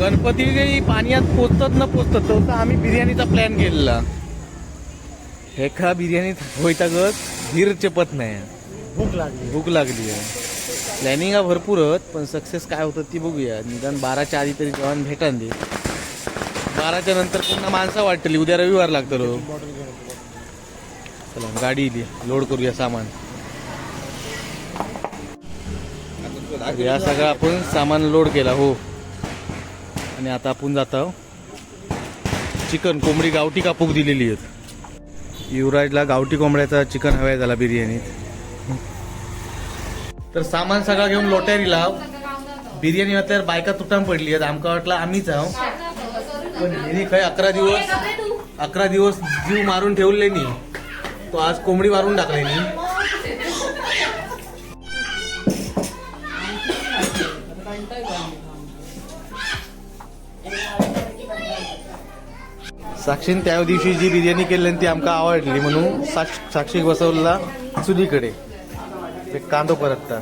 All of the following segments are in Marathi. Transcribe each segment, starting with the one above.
गणपती पाण्यात पोचतात न पोचतात तर आम्ही बिर्याणीचा प्लॅन केलेला. एका बिर्याणीत होईतागत धीर चपत नाही. भूक लागली. भूक लागली आहे. प्लॅनिंग हा भरपूर पण सक्सेस काय होतं ती बघूया. निदान बाराच्या आधी तरी जेवण भेटान दे बाराच्या नंतर पुन्हा माणसं वाटली उद्या रविवार लागतं. चला गाडी इली लोड करूया सामान. या सगळं आपण सामान लोड केला हो. आणि आता आपण जात आहोत. चिकन कोंबडी गावठी कापूक दिलेली आहेत. युवराजला गावठी कोंबड्याचा चिकन हवाय झाला बिर्याणीत. तर सामान सगळं घेऊन लोट्यारी लाव बिर्याणी तर बायका तुटान पडली आहेत. आमका वाटलं आम्हीच आहो पण हिने खय अकरा दिवस अकरा दिवस जीव मारून ठेवले नी तो आज कोंबडी मारून टाकले नी साक्षीन त्या दिवशी जी बिर्याणी केली ती आमकां आवडली म्हणून साक्ष साक्षी बसवला चुलीकडे ते कांदो परतता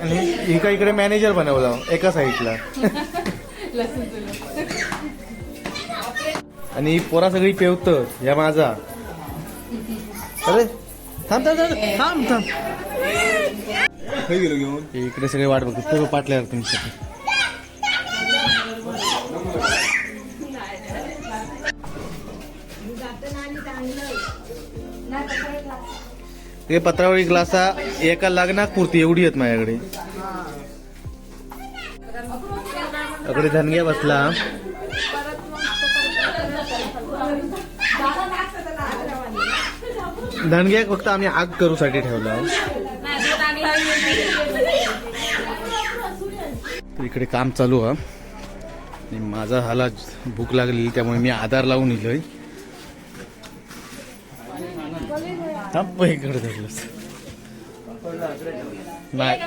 आणि हिका इकडे मॅनेजर बनवला एका साईडला. आणि पोरा सगळी पेवत या माझा. अरे थांब थांब थांब थांब इकडे सगळे वाट बघतो पाटल्यावर तुमच्यासाठी हे पत्रावळी ग्लासा एका लग्नाक पुरती एवढी आहेत माझ्याकडे. अकडे धनग्या बसला. धनग्या फक्त आम्ही आग करूसाठी ठेवला. इकडे काम चालू हा. आणि माझा हाला भूक लागली त्यामुळे मी आधार लावून इलोय. थांब इकडे धरलंस नाही.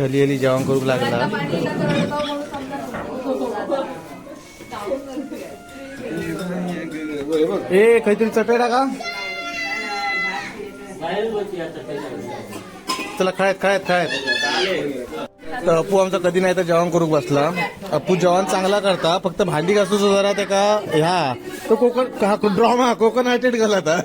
हली हली जेवण करू लागला. ए काहीतरी चटई का चला खायत खायत खायत. तर अप्पू आमचा कधी नाही तर जेवण करू बसला. अप्पू जेवण चांगला करता फक्त भांडी घासूच जरा ते का ह्या तो कोकण हा ड्रॉमा कोकण आयटेड गेला आता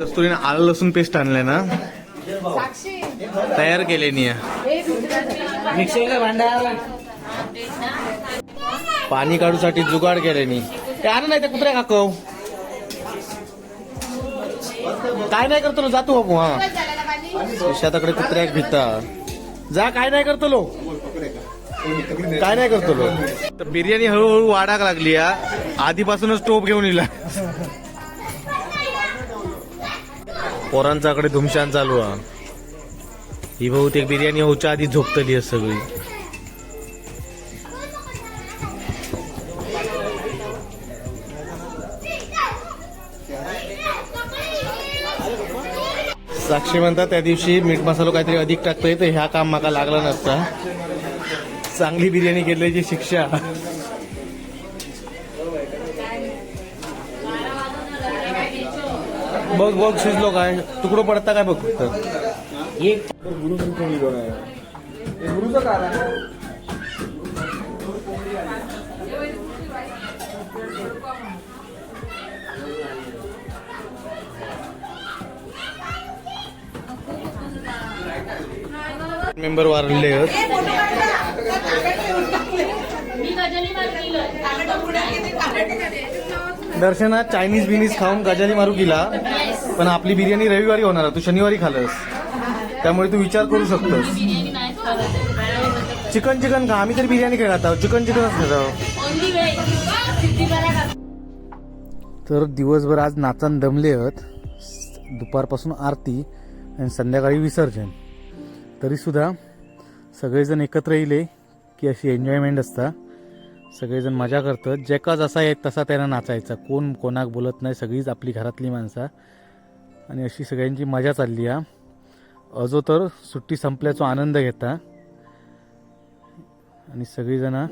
कस्तुरीने आलं लसूण पेस्ट आणलंय ना? तयार केले नी पाणी काढूसाठी जुगाड केले नी. ते आण नाही ते कुत्र्या काकव काय नाही करतो लो, जातो बाबू हा. शेताकडे कुत्र्याक भिता जा काय नाही करतो लो. काय नाही करतो लो. तर बिर्याणी हळूहळू वाढाक लागली या आधीपासूनच टोप घेऊन इला. पोरांच्याकडे धुमशान चालू हा. ही बहुतेक बिर्याणी होच्या आधी झोपतली आहे सगळी. साक्षी म्हणतात त्या दिवशी मीठ मसाला काहीतरी अधिक टाकतोय तर ह्या काम माका लागला नसता. चांगली बिर्याणी केल्याची शिक्षा. बघ बघ शिजलो काय? तुकडो पडता काय बघ फक्त? एक गुरुचं मेंबर वारले आहेत. दर्शनात चायनीज बिनीज खाऊन गजाली मारू गेला. पण आपली बिर्याणी रविवारी होणार आहे. तू शनिवारी खालस. त्यामुळे तू विचार करू शकतोस. चिकन चिकन खा. आम्ही तरी बिर्याणी खात आहोत. चिकन चिकनच खात आहोत. तर दिवसभर आज नाचान दमले आहेत. दुपारपासून आरती आणि संध्याकाळी विसर्जन. तरीसुद्धा सगळेजण एकत्र येले की अशी एन्जॉयमेंट असता. सगळेजण मजा करतात. जेका जसा येत तसा त्यांना नाचायचा. कोण कोणाक बोलत नाही सगळीच आपली घरातली माणसं. आणि अशी सगळ्यांची मजा चालली हा. अजो तर सुट्टी संपल्याचा आनंद घेता. आणि सगळीजणं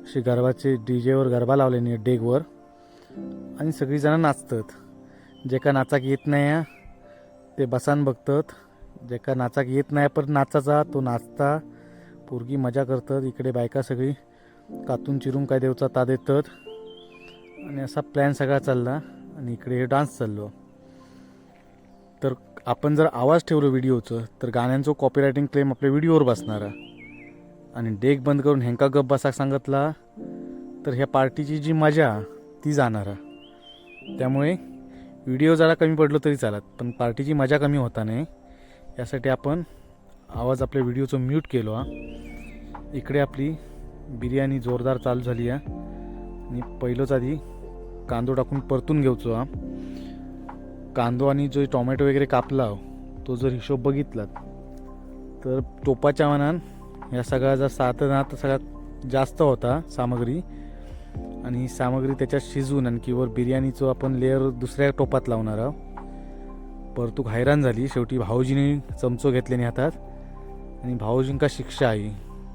अशी गरबाचे डी जेवर गरबा लावल्याने डेगवर. आणि सगळीजणं नाचतात. जे का नाचाक येत नाही ते बसान बघतात. ज्याका का नाचाक येत नाही पण नाचाचा तो नाचता. पोरगी मजा करतात इकडे बायका सगळी. कातून चिरून काय देवचा ता देतात आणि असा प्लॅन सगळा चालला आणि इकडे हे डान्स चाललो. तर आपण जर आवाज ठेवलो व्हिडिओचं तर गाण्यांचं कॉपीरायटिंग क्लेम आपल्या व्हिडिओवर बसणार. आणि डेक बंद करून हेंका गप बसाक सांगितला तर ह्या पार्टीची जी मजा ती जाणार. आहे. त्यामुळे व्हिडिओ जरा कमी पडलो तरी चालत पण पार्टीची मजा कमी होता नाही. यासाठी आपण आवाज आपल्या व्हिडिओचं म्यूट केलो हा. इकडे आपली बिर्याणी जोरदार चालू झाली आहे आणि पहिलोच आधी कांदो टाकून परतून घेऊचो हा. कांदो आणि जो टोमॅटो वगैरे कापला हो, तो जर हिशोब बघितला तर टोपाच्या मनान या सगळा जर साधनात सगळ्यात जास्त होता सामग्री. आणि ही सामग्री त्याच्यात शिजवून आणखी वर बिर्याणीचं आपण लेअर दुसऱ्या टोपात लावणार आहोत परतूक हैराण झाली. शेवटी भाऊजीने चमचो घेतल्याने हातात आणि भाऊजींका शिक्षा आहे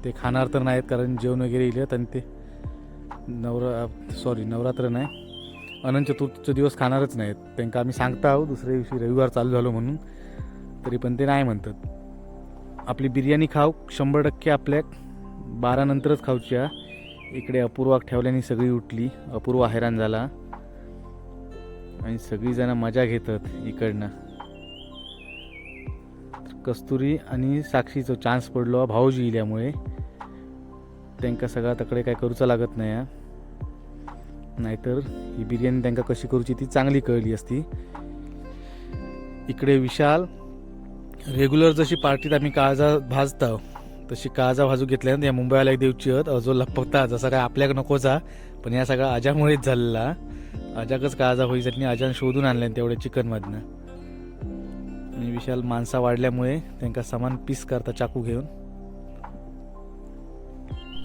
ते खाणार तर नाहीत कारण जेवण वगैरे येईल आणि ते नवरा सॉरी नवरात्र नाही. अनंत चतुर्थीचे दिवस खाणारच नाहीत. त्यांना आम्ही सांगता आहोत दुसऱ्या दिवशी रविवार चालू झालो म्हणून. तरी पण ते नाही म्हणतात. आपली बिर्याणी खाऊ शंभर टक्के आपल्या बारानंतरच खाऊच्या. इकडे अपूर्वाक ठेवल्याने सगळी उठली. अपूर्वा हैराण झाला. आणि सगळीजणं मजा घेतात इकडनं. कस्तुरी आणि साक्षीचो चान्स पडलो भाऊजी इल्यामुळे. त्यांका सगळा तकडे काय करूचा लागत नाही हा. नाहीतर ही बिर्याणी त्यांका कशी करूची ती चांगली कळली असती. इकडे विशाल रेग्युलर जशी पार्टीत आम्ही काळजा भाजता हो. तशी काळजा भाजू घेतल्यानंतर या मुंबईला एक देवची हत. अजो लपकता जसा काय आपल्याक नकोचा पण या सगळ्या अजामुळेच झालेला अजाकच काळजा होईसाठी अजान शोधून आणल्या तेवढ्या चिकनमधनं. आणि विशाल माणसा वाढल्यामुळे त्यांका समान पीस करता चाकू घेऊन.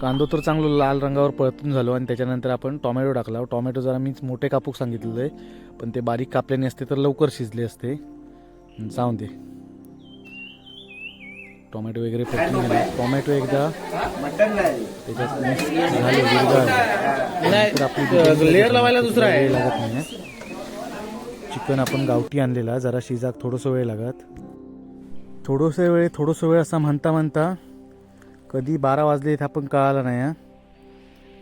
कांदो तर चांगलो लाल रंगावर परतून झालो आणि त्याच्यानंतर आपण टोमॅटो टाकला. टोमॅटो जरा मीच मोठे कापूक सांगितलेलं आहे पण ते बारीक कापल्याने असते तर लवकर शिजले असते. जाऊन दे. टोमॅटो वगैरे परतून गेले टोमॅटो एकदा त्याच्यात झाले आपली लेअर लावायला दुसरा आहे. लागत नाही चिकन आपण गावठी आणलेला जरा शिजाक थोडंसं वेळ लागत. थोडंसं वेळ थोडंसं वेळ असा म्हणता म्हणता कधी बारा वाजले इथं आपण कळालं नाही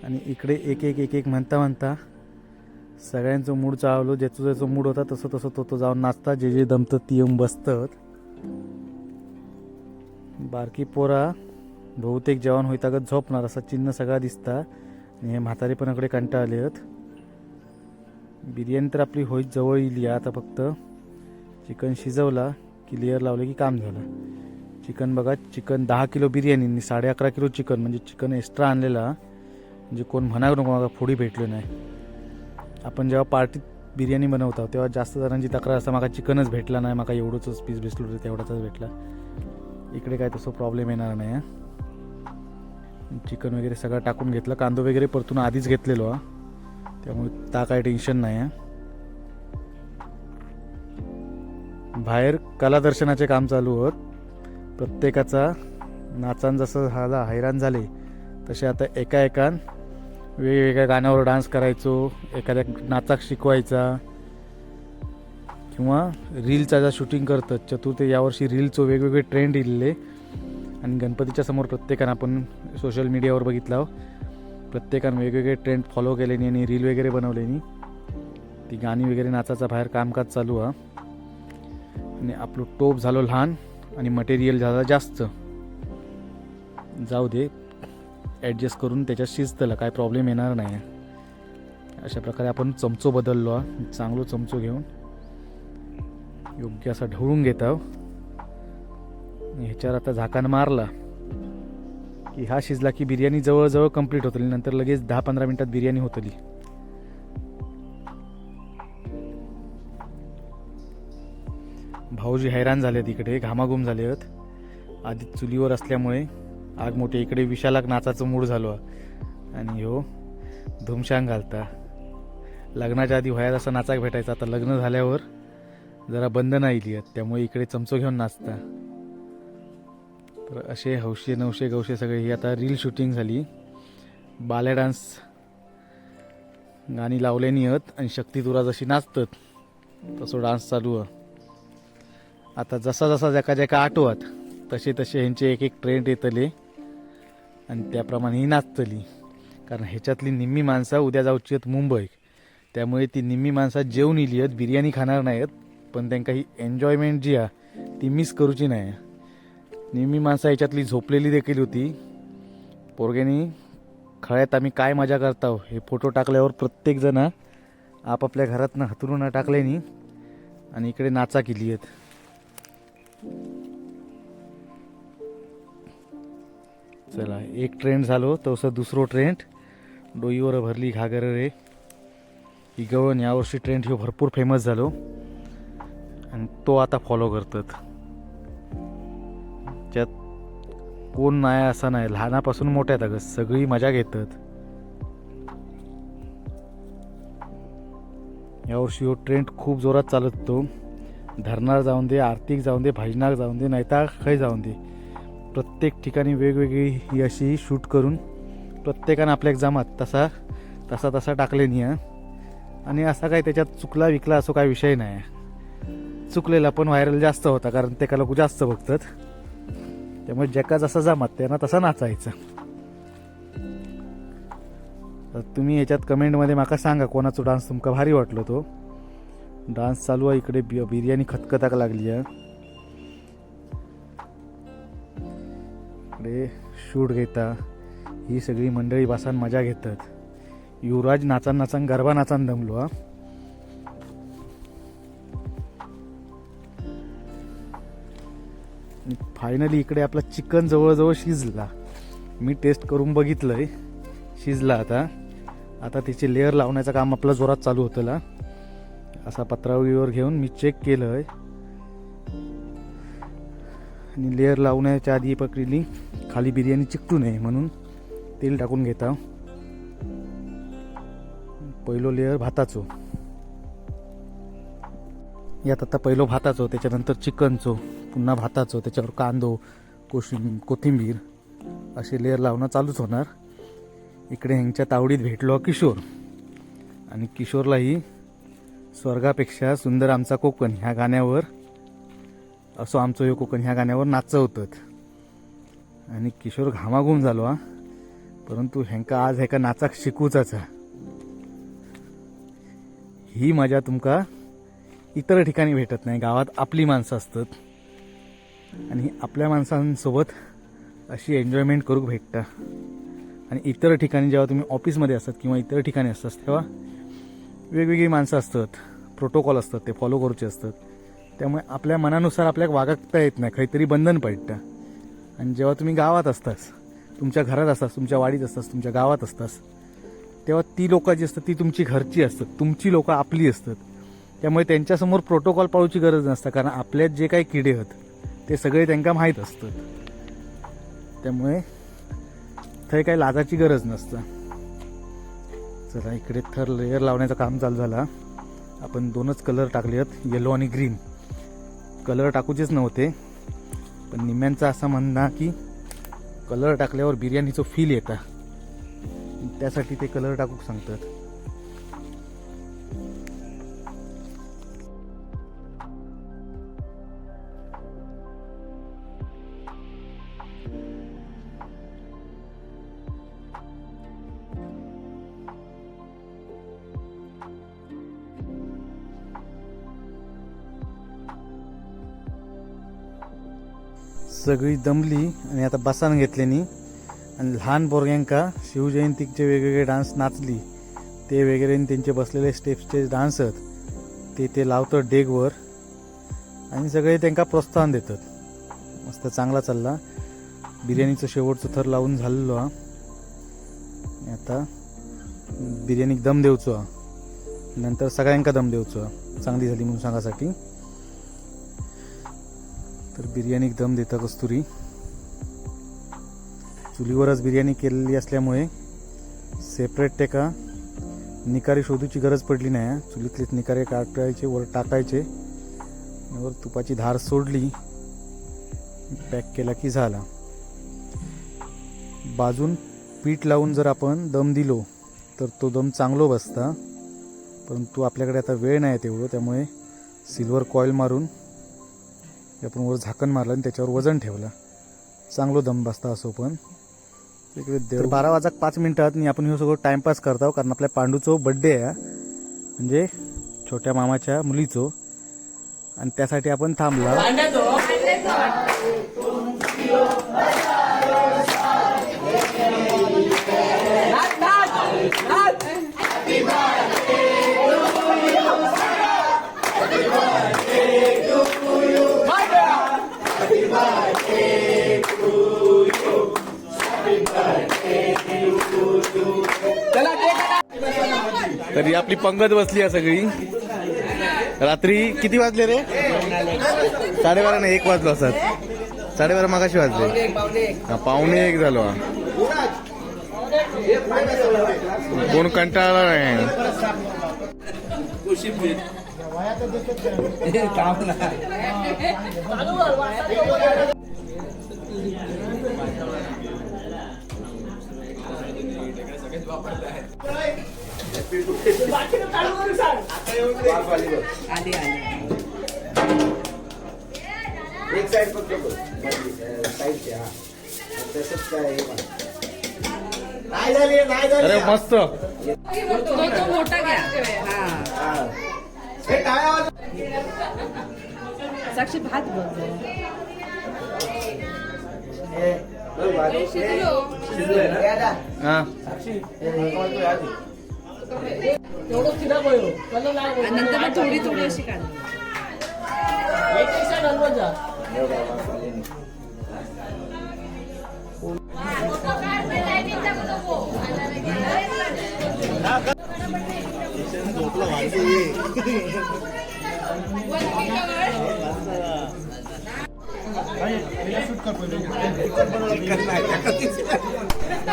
आणि इकडे एक एक एक एक म्हणता म्हणता सगळ्यांचं मूड चावलो ज्याचं ज्याचं मूड होता तसं तसं तो तो जाऊन नाचतात जे जे दमतात ती येऊन बसतात. बारकी पोरा बहुतेक जेवण होईतागत झोपणार असा चिन्ह सगळा दिसता. आणि हे म्हातारेपणाकडे कंटाळले आहेत बिर्याणी तर आपली होईत जवळ येईल या आता फक्त चिकन शिजवला की लेअर लावलं की काम झालं. चिकन बघा चिकन दहा किलो बिर्याणी साडे अकरा किलो चिकन म्हणजे चिकन एक्स्ट्रा आणलेला म्हणजे कोण म्हणा नको मला फोडी भेटली नाही. आपण जेव्हा पार्टीत बिर्याणी बनवतो तेव्हा जास्त जणांची तक्रार असता मला चिकनच भेटला नाही मला एवढंच पीस भेटलो होतं तेवढाच भेटला. इकडे काय तसं प्रॉब्लेम येणार नाही चिकन वगैरे सगळं टाकून घेतलं कांदो वगैरे परतून आधीच घेतलेलो हा. त्यामुळे ता काय टेन्शन नाही आहे बाहेर कला दर्शनाचे काम चालू होत. प्रत्येकाचा नाचान जसं झाला हैराण झाले तसे आता एका एकान वेगवेगळ्या गाण्यावर डान्स करायचो एखाद्या नाचाक शिकवायचा किंवा रीलचा ज्या शूटिंग करतात चतुर्थ यावर्षी रीलचं वेगवेगळे ट्रेंड इलेले आणि गणपतीच्या समोर प्रत्येकानं आपण सोशल मीडियावर बघितलं हो. प्रत्येकानं वेगवेगळे ट्रेंड फॉलो केल्याने आणि रील वगैरे बनवल्यानी ती गाणी वगैरे नाचाचा बाहेर कामकाज चालू हा. आणि आपलं टोप झालो लहान आणि मटेरियल झालं जास्त. जाऊ दे ॲडजस्ट करून त्याच्यात शिजतलं काय प्रॉब्लेम येणार नाही. अशा प्रकारे आपण चमचो बदललो हा. चांगलो चमचो घेऊन. योग्य असा ढवळून घेत आहो. आणि ह्याच्यावर आता झाकण मारला. की हा शिजला की बिर्याणी जवळजवळ कंप्लीट होतली. नंतर लगेच दहा पंधरा मिनिटात बिर्याणी होतली. भाऊजी हैराण झाले तिकडे घामाघूम झाले आहेत आधी चुलीवर असल्यामुळे आग मोठी. इकडे विशालाक नाचाचं मूड झालो. आणि हो धुमशांग घालता. लग्नाच्या आधी व्हायला असा नाचाक भेटायचा. आता लग्न झाल्यावर जरा बंद नाही आहेत. त्यामुळे इकडे चमचो घेऊन नाचता. तर असे हौशे नवशे गवशे सगळे ही आता रील शूटिंग झाली. बाल्या डान्स गाणी लावल्यानी आहेत आणि शक्ती तुरा जशी नाचतात तसो डान्स चालू आहे. आता जसा जसा जका ज्याका आठवत तसे तसे ह्यांचे एक एक ट्रेंड येतले आणि त्याप्रमाणे ही नाचतली. कारण ह्याच्यातली निम्मी माणसं उद्या जाऊची आहेत मुंबईक त्यामुळे ती निम्मी माणसं जेवून इली आहेत बिर्याणी खाणार नाहीत पण त्यांना ही एन्जॉयमेंट जी आहे ती मिस करूची नाही. नेहमी माणसं ह्याच्यातली झोपलेली देखील होती. पोरग्यानी खळ्यात आम्ही काय मजा करताव? हे फोटो टाकल्यावर प्रत्येकजण आपापल्या घरातनं हतरून टाकल्यानी आणि इकडे नाचा केली आहेत चला एक ट्रेंड झालो तसं दुसरो ट्रेंड डोईवर भरली घागर रे. ही गवळण यावर्षी ट्रेंड ह्यो भरपूर फेमस झालो. आणि तो आता फॉलो करतात. कोण नाही असा नाही. लहानापासून मोठ्यात अगं. सगळी मजा घेतात यावर्षी हो ट्रेंड खूप जोरात चालत. तो धरणार जाऊन दे आर्थिक जाऊन दे भजनाक जाऊन दे नाहीतर खै जाऊन दे. प्रत्येक ठिकाणी वेगवेगळी ही अशी शूट करून प्रत्येकानं आपल्या एक्झामात तसा तसा तसा टाकले नाही आणि असा काय त्याच्यात चुकला विकला असो काही विषय नाही. चुकलेला पण व्हायरल जास्त होता कारण ते का लोक जास्त बघतात. त्यामुळे ज्याका जसा जमात त्यांना तसा नाचायचं. तर तुम्ही याच्यात कमेंटमध्ये माका सांगा कोणाचा डान्स तुमका भारी वाटलो तो. डान्स चालू आहे इकडे बि- बिर्याणी खतखताक लागली आहे. इकडे शूट घेता. ही सगळी मंडळी बसान मजा घेतात. युवराज नाचान नाचान गरबा नाचान दमलो हा. फायनली इकडे आपला चिकन जवळजवळ शिजला. मी टेस्ट करून बघितलं आहे शिजला आता. आता त्याचे लेअर लावण्याचं काम आपलं जोरात चालू होतं ला असा पत्रावळीवर घेऊन मी चेक केलं आहे आणि लेअर लावण्याच्या आधी पकडली. खाली बिर्याणी चिकटू नये म्हणून तेल टाकून घेता. पहिलो लेअर भाताचो. यात आता पहिलो भाताचो त्याच्यानंतर चिकनचो पुन्हा भाताचो त्याच्यावर कांदो कोशिं कोथिंबीर असे लेअर लावणं चालूच होणार. इकडे ह्यांच्या तावडीत भेटलो किशोर. आणि किशोरलाही स्वर्गापेक्षा सुंदर आमचा कोकण ह्या गाण्यावर असो आमचं हे कोकण ह्या गाण्यावर नाचवतात. आणि किशोर घामाघूम झालो हा. परंतु ह्यांका आज ह्याका नाचाक शिकूचाच हा. ही मजा तुमका इतर ठिकाणी भेटत नाही. गावात आपली माणसं असतात. आणि आपल्या माणसांसोबत अशी एन्जॉयमेंट करूक भेटतं. आणि इतर ठिकाणी जेव्हा तुम्ही ऑफिसमध्ये असतात किंवा इतर ठिकाणी असतात तेव्हा वेगवेगळी माणसं असतात प्रोटोकॉल असतात ते फॉलो करूचे असतात. त्यामुळे आपल्या मनानुसार आपल्याला वागता येत नाही काहीतरी बंधन पडतं. आणि जेव्हा तुम्ही गावात असतास तुमच्या घरात असतास तुमच्या वाडीत असतास तुमच्या गावात असतास तेव्हा ती लोकं जी असतात ती तुमची घरची असतात तुमची लोकं आपली असतात. त्यामुळे त्यांच्यासमोर प्रोटोकॉल पाळूची गरज नसतं कारण आपल्यात जे काही किडे आहेत ते सगळे त्यांना माहीत असतं. त्यामुळे थंय काही लाजाची गरज नसतं. चला इकडे थर लेअर लावण्याचं काम चालू झाला. आपण दोनच कलर टाकले आहेत येलो आणि ग्रीन कलर टाकूचेच नव्हते. पण निम्यांचं असं म्हणणं की कलर टाकल्यावर बिर्याणीचं फील येतं. त्यासाठी ते कलर टाकूक सांगतात. सगळी दमली आणि आता बसान घेतल्यानी आणि लहान पोरग्यांका शिवजयंतीचे वेगवेगळे डान्स नाचली. ते वगैरे त्यांचे बसलेले स्टेप्सचे डान्स आहेत. ते ते लावतात डेगवर. आणि सगळे त्यांना प्रोत्साहन देतात. मस्त चांगला चालला. बिर्याणीचं शेवटचं थर लावून झालेलो हा. आता बिर्याणीक दम देवचो नंतर सगळ्यांका दम देवचो हा. चांगली झाली म्हणून सांगासाठी. बिर्याणी दम देता कस्तुरी. चुलीवरच बिर्याणी केलेली असल्यामुळे सेपरेट टेका निकारी निकारे शोधूची गरज पडली नाही चुलीतलेच निकारे काटायचे वर टाकायचे. वर तुपाची धार सोडली. पॅक केला की झाला. बाजून पीठ लावून जर आपण दम दिलो तर तो दम चांगलो बसता. परंतु आपल्याकडे आता वेळ नाही तेवढं त्यामुळे सिल्वर कॉईल मारून आपण वर झाकण मारलं आणि त्याच्यावर वजन ठेवलं. चांगलो दम बसता असो पण. इकडे देव बारा वाजता पाच मिनिटात आणि आपण हे सगळं टाइमपास करतो कारण आपल्या पांडूचो बड्डे आहे. म्हणजे छोट्या मामाच्या मुलीचो. आणि त्यासाठी आपण थांबला आपली पंगत बसली आहे सगळी. रात्री किती वाजले रे? साडेबारा नाही एक वाजलो असत साडेबारा मागाशी वाजले. हा, पावणे एक झालो. हा. कोण कंटाळला नाही. आली आली एक साईड फक्त साईडचे हा तसंच काय. नाही झाली नाही झाली अरे मस्त तो तो मोठा घ्या हा हा. काय आवाज साक्षी भात बघ हे. हे, शिजलंय ना? यादा. आधी. आणि नंतर मग थोडी थोडी अशी मसाले नाही.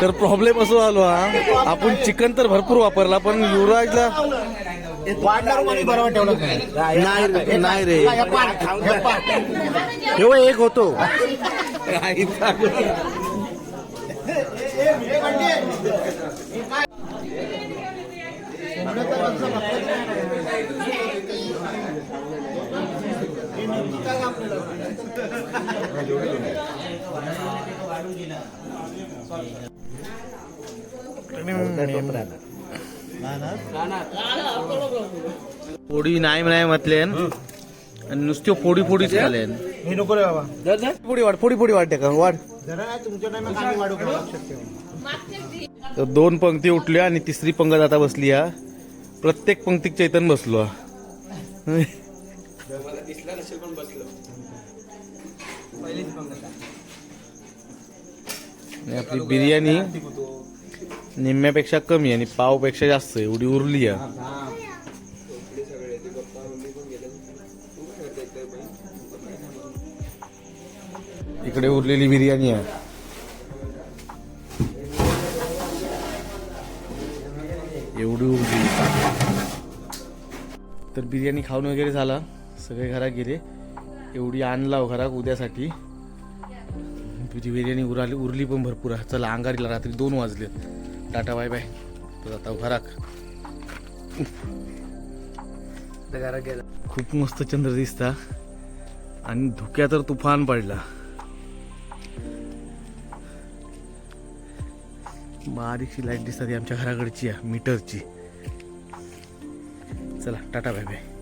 तर प्रॉब्लेम असो आलो हा. आपण चिकन तर भरपूर वापरला पण युवराजला नाही नाही रे. हे बघ, एक होतो? फोडी नाही नाही म्हटलेन. आणि नुसती फोडी फोडीच खालेन. मी नको रे बाबा. फोडी वाढ फोडी फोडी वाढते का? वाढ. जरा नाही तुमच्या टाइम आम्ही वाढू का? लक्षात ठेवा. तर दोन पंक्ती उठल्या आणि तिसरी पंगत आता बसली हा. प्रत्येक पंक्तीत चैतन बसलो हा. आणि आपली बिर्याणी निम्म्यापेक्षा कमी आणि पावपेक्षा जास्त एवढी उरली आहे. इकडे उरलेली बिर्याणी आहे. एवढी उरली. तर बिर्याणी खाऊन वगैरे झाला. सगळे घरात गेले. एवढी आणला घरात उद्यासाठी. तुझी बिर्याणी उराली उरली पण भरपूर आहे. चला अंगारीला रात्री दोन वाजले टाटा बाय बाय. तर आता घरात खूप मस्त चंद्र दिसता. आणि धुक्या तर तुफान पडला. बारीकशी लाइट दिसतात आमच्या घराकडची मीटरची. चला टाटा बाय बाय.